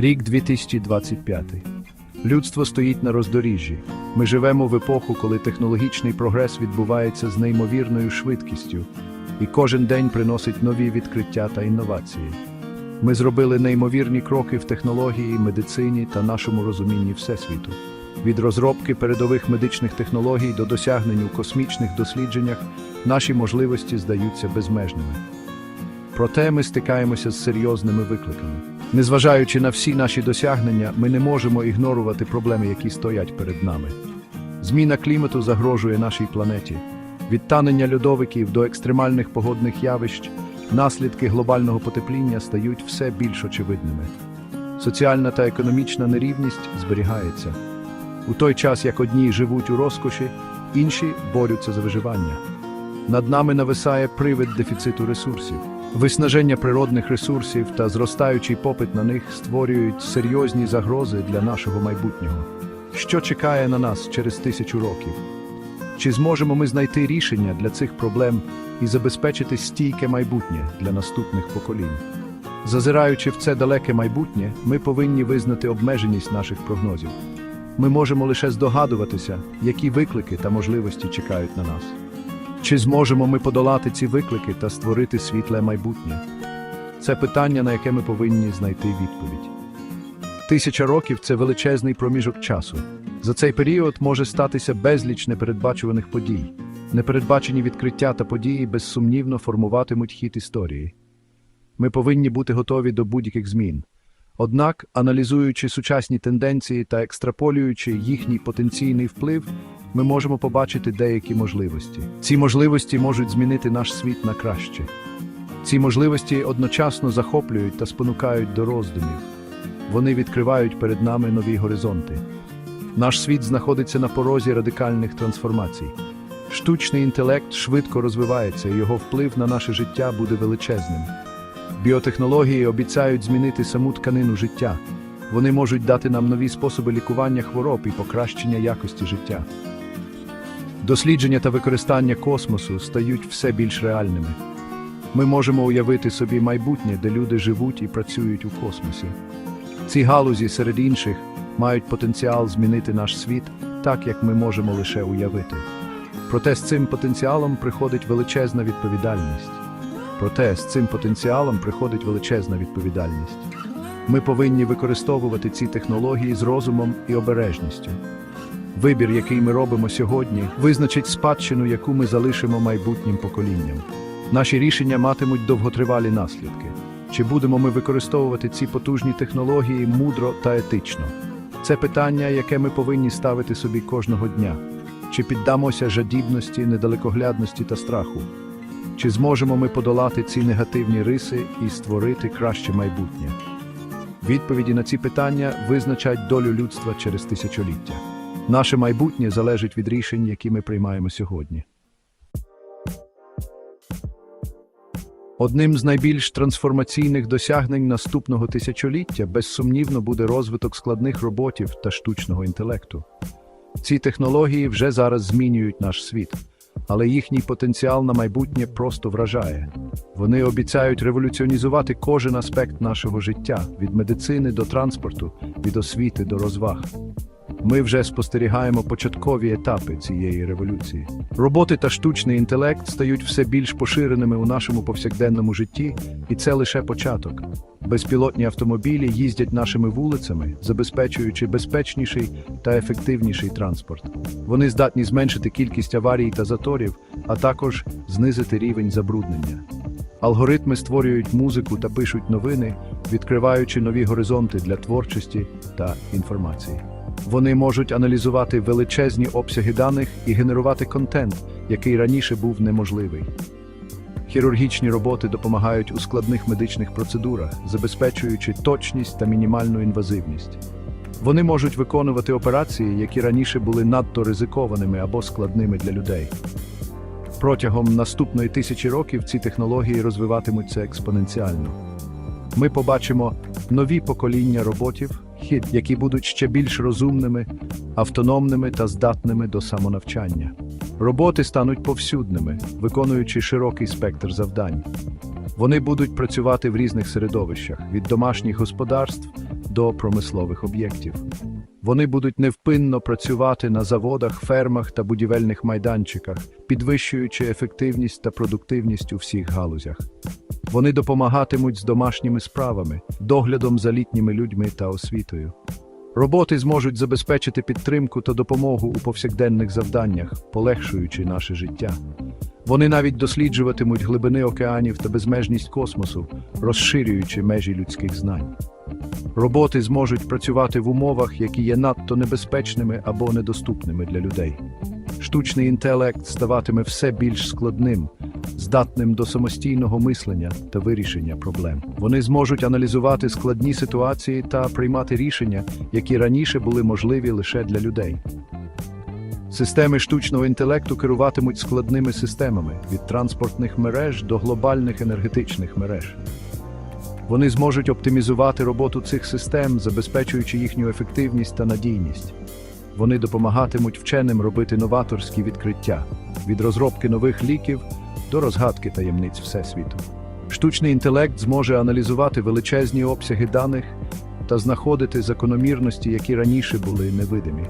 Рік 2025. Людство стоїть на роздоріжжі. Ми живемо в епоху, коли технологічний прогрес відбувається з неймовірною швидкістю, і кожен день приносить нові відкриття та інновації. Ми зробили неймовірні кроки в технології, медицині та нашому розумінні Всесвіту. Від розробки передових медичних технологій до досягнень у космічних дослідженнях наші можливості здаються безмежними. Проте ми стикаємося з серйозними викликами. Незважаючи на всі наші досягнення, ми не можемо ігнорувати проблеми, які стоять перед нами. Зміна клімату загрожує нашій планеті. Від танення льодовиків до екстремальних погодних явищ наслідки глобального потепління стають все більш очевидними. Соціальна та економічна нерівність зберігається. У той час, як одні живуть у розкоші, інші борються за виживання. Над нами нависає привид дефіциту ресурсів. Виснаження природних ресурсів та зростаючий попит на них створюють серйозні загрози для нашого майбутнього. Що чекає на нас через тисячу років? Чи зможемо ми знайти рішення для цих проблем і забезпечити стійке майбутнє для наступних поколінь? Зазираючи в це далеке майбутнє, ми повинні визнати обмеженість наших прогнозів. Ми можемо лише здогадуватися, які виклики та можливості чекають на нас. Чи зможемо ми подолати ці виклики та створити світле майбутнє? Це питання, на яке ми повинні знайти відповідь. Тисяча років це величезний проміжок часу. За цей період може статися безліч непередбачуваних подій. Непередбачені відкриття та події безсумнівно формуватимуть хід історії. Ми повинні бути готові до будь-яких змін. Однак, аналізуючи сучасні тенденції та екстраполюючи їхній потенційний вплив, ми можемо побачити деякі можливості. Ці можливості можуть змінити наш світ на краще. Ці можливості одночасно захоплюють та спонукають до роздумів. Вони відкривають перед нами нові горизонти. Наш світ знаходиться на порозі радикальних трансформацій. Штучний інтелект швидко розвивається, і його вплив на наше життя буде величезним. Біотехнології обіцяють змінити саму тканину життя. Вони можуть дати нам нові способи лікування хвороб і покращення якості життя. Дослідження та використання космосу стають все більш реальними. Ми можемо уявити собі майбутнє, де люди живуть і працюють у космосі. Ці галузі, серед інших, мають потенціал змінити наш світ так, як ми можемо лише уявити. Проте з цим потенціалом приходить величезна відповідальність. Проте з цим потенціалом приходить величезна відповідальність. Ми повинні використовувати ці технології з розумом і обережністю. Вибір, який ми робимо сьогодні, визначить спадщину, яку ми залишимо майбутнім поколінням. Наші рішення матимуть довготривалі наслідки. Чи будемо ми використовувати ці потужні технології мудро та етично? Це питання, яке ми повинні ставити собі кожного дня. Чи піддамося жадібності, недалекоглядності та страху? Чи зможемо ми подолати ці негативні риси і створити краще майбутнє? Відповіді на ці питання визначать долю людства через тисячоліття. Наше майбутнє залежить від рішень, які ми приймаємо сьогодні. Одним з найбільш трансформаційних досягнень наступного тисячоліття безсумнівно буде розвиток складних роботів та штучного інтелекту. Ці технології вже зараз змінюють наш світ, але їхній потенціал на майбутнє просто вражає. Вони обіцяють революціонізувати кожен аспект нашого життя від медицини до транспорту, від освіти до розваг. Ми вже спостерігаємо початкові етапи цієї революції. Роботи та штучний інтелект стають все більш поширеними у нашому повсякденному житті, і це лише початок. Безпілотні автомобілі їздять нашими вулицями, забезпечуючи безпечніший та ефективніший транспорт. Вони здатні зменшити кількість аварій та заторів, а також знизити рівень забруднення. Алгоритми створюють музику та пишуть новини, відкриваючи нові горизонти для творчості та інформації. Вони можуть аналізувати величезні обсяги даних і генерувати контент, який раніше був неможливий. Хірургічні роботи допомагають у складних медичних процедурах, забезпечуючи точність та мінімальну інвазивність. Вони можуть виконувати операції, які раніше були надто ризикованими або складними для людей. Протягом наступної тисячі років ці технології розвиватимуться експоненціально. Ми побачимо нові покоління роботів, які будуть ще більш розумними, автономними та здатними до самонавчання. Роботи стануть повсюдними, виконуючи широкий спектр завдань. Вони будуть працювати в різних середовищах від домашніх господарств до промислових об'єктів. Вони будуть невпинно працювати на заводах, фермах та будівельних майданчиках, підвищуючи ефективність та продуктивність у всіх галузях. Вони допомагатимуть з домашніми справами, доглядом за літніми людьми та освітою. Роботи зможуть забезпечити підтримку та допомогу у повсякденних завданнях, полегшуючи наше життя. Вони навіть досліджуватимуть глибини океанів та безмежність космосу, розширюючи межі людських знань. Роботи зможуть працювати в умовах, які є надто небезпечними або недоступними для людей. Штучний інтелект ставатиме все більш складним, здатним до самостійного мислення та вирішення проблем. Вони зможуть аналізувати складні ситуації та приймати рішення, які раніше були можливі лише для людей. Системи штучного інтелекту керуватимуть складними системами від транспортних мереж до глобальних енергетичних мереж. Вони зможуть оптимізувати роботу цих систем, забезпечуючи їхню ефективність та надійність. Вони допомагатимуть вченим робити новаторські відкриття від розробки нових ліків до розгадки таємниць Всесвіту. Штучний інтелект зможе аналізувати величезні обсяги даних та знаходити закономірності, які раніше були невидимі.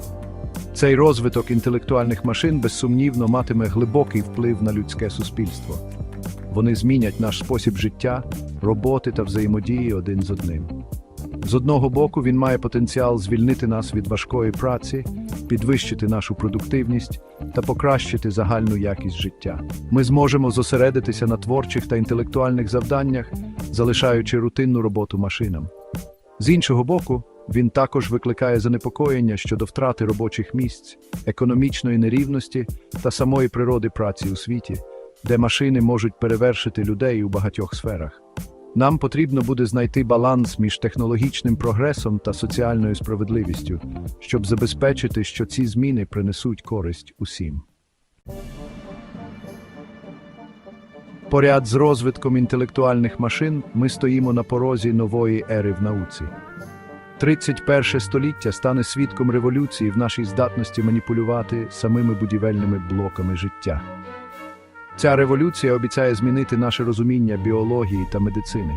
Цей розвиток інтелектуальних машин безсумнівно матиме глибокий вплив на людське суспільство. Вони змінять наш спосіб життя, роботи та взаємодії один з одним. З одного боку, він має потенціал звільнити нас від важкої праці, підвищити нашу продуктивність та покращити загальну якість життя. Ми зможемо зосередитися на творчих та інтелектуальних завданнях, залишаючи рутинну роботу машинам. З іншого боку, він також викликає занепокоєння щодо втрати робочих місць, економічної нерівності та самої природи праці у світі, де машини можуть перевершити людей у багатьох сферах. Нам потрібно буде знайти баланс між технологічним прогресом та соціальною справедливістю, щоб забезпечити, що ці зміни принесуть користь усім. Поряд з розвитком інтелектуальних машин ми стоїмо на порозі нової ери в науці. 31 століття стане свідком революції в нашій здатності маніпулювати самими будівельними блоками життя. Ця революція обіцяє змінити наше розуміння біології та медицини.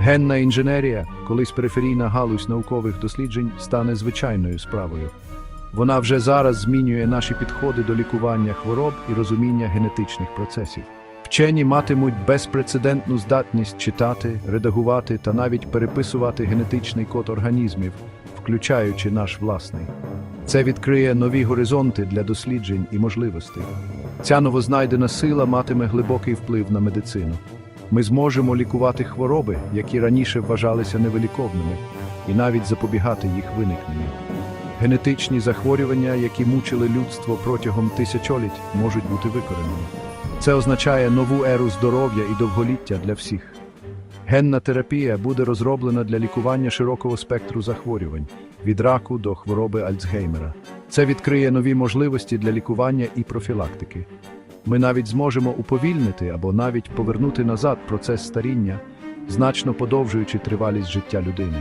Генна інженерія, колись периферійна галузь наукових досліджень, стане звичайною справою. Вона вже зараз змінює наші підходи до лікування хвороб і розуміння генетичних процесів. Вчені матимуть безпрецедентну здатність читати, редагувати та навіть переписувати генетичний код організмів, включаючи наш власний. Це відкриє нові горизонти для досліджень і можливостей. Ця новознайдена сила матиме глибокий вплив на медицину. Ми зможемо лікувати хвороби, які раніше вважалися невиліковними, і навіть запобігати їх виникненню. Генетичні захворювання, які мучили людство протягом тисячоліть, можуть бути викоренені. Це означає нову еру здоров'я і довголіття для всіх. Генна терапія буде розроблена для лікування широкого спектру захворювань від раку до хвороби Альцгеймера. Це відкриє нові можливості для лікування і профілактики. Ми навіть зможемо уповільнити або навіть повернути назад процес старіння, значно подовжуючи тривалість життя людини.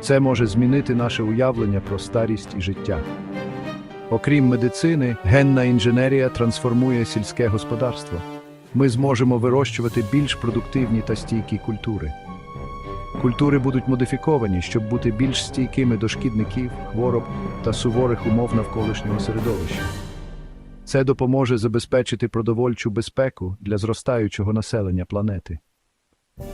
Це може змінити наше уявлення про старість і життя. Окрім медицини, генна інженерія трансформує сільське господарство. Ми зможемо вирощувати більш продуктивні та стійкі культури. Культури будуть модифіковані, щоб бути більш стійкими до шкідників, хвороб та суворих умов навколишнього середовища. Це допоможе забезпечити продовольчу безпеку для зростаючого населення планети.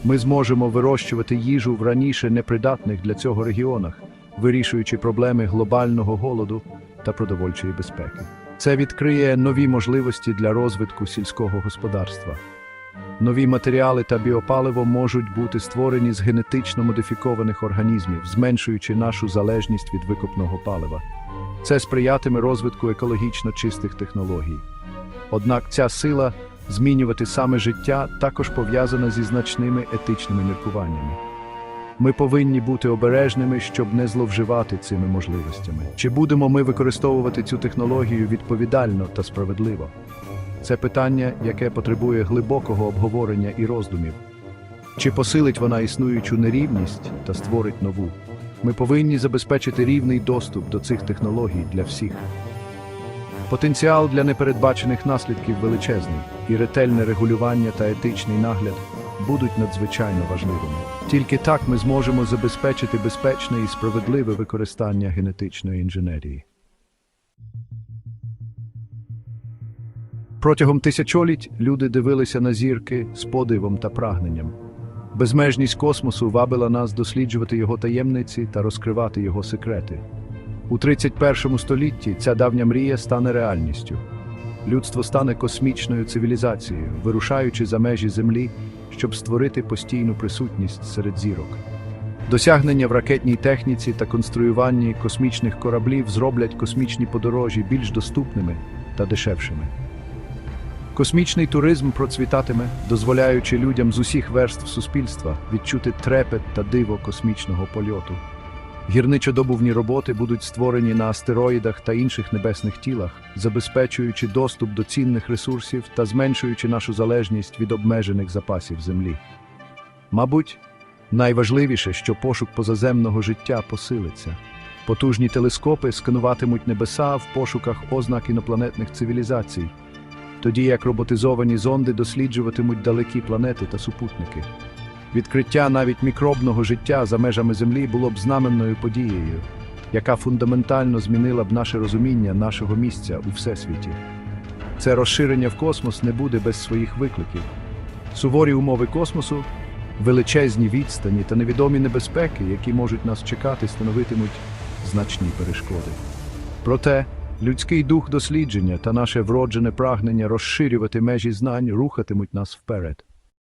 Ми зможемо вирощувати їжу в раніше непридатних для цього регіонах, вирішуючи проблеми глобального голоду та продовольчої безпеки. Це відкриє нові можливості для розвитку сільського господарства. Нові матеріали та біопаливо можуть бути створені з генетично модифікованих організмів, зменшуючи нашу залежність від викопного палива. Це сприятиме розвитку екологічно чистих технологій. Однак ця сила змінювати саме життя також пов'язана зі значними етичними міркуваннями. Ми повинні бути обережними, щоб не зловживати цими можливостями. Чи будемо ми використовувати цю технологію відповідально та справедливо? Це питання, яке потребує глибокого обговорення і роздумів. Чи посилить вона існуючу нерівність та створить нову? Ми повинні забезпечити рівний доступ до цих технологій для всіх. Потенціал для непередбачених наслідків величезний, і ретельне регулювання та етичний нагляд будуть надзвичайно важливими. Тільки так ми зможемо забезпечити безпечне і справедливе використання генетичної інженерії. Протягом тисячоліть люди дивилися на зірки з подивом та прагненням. Безмежність космосу вабила нас досліджувати його таємниці та розкривати його секрети. У 31 столітті ця давня мрія стане реальністю. Людство стане космічною цивілізацією, вирушаючи за межі Землі, щоб створити постійну присутність серед зірок. Досягнення в ракетній техніці та конструюванні космічних кораблів зроблять космічні подорожі більш доступними та дешевшими. Космічний туризм процвітатиме, дозволяючи людям з усіх верств суспільства відчути трепет та диво космічного польоту. Гірничодобувні роботи будуть створені на астероїдах та інших небесних тілах, забезпечуючи доступ до цінних ресурсів та зменшуючи нашу залежність від обмежених запасів Землі. Мабуть, найважливіше, що пошук позаземного життя посилиться. Потужні телескопи скануватимуть небеса в пошуках ознак інопланетних цивілізацій, тоді як роботизовані зонди досліджуватимуть далекі планети та супутники. Відкриття навіть мікробного життя за межами Землі було б знаменною подією, яка фундаментально змінила б наше розуміння нашого місця у всесвіті. Це розширення в космос не буде без своїх викликів. Суворі умови космосу, величезні відстані та невідомі небезпеки, які можуть нас чекати, становитимуть значні перешкоди. Проте людський дух дослідження та наше вроджене прагнення розширювати межі знань рухатимуть нас вперед.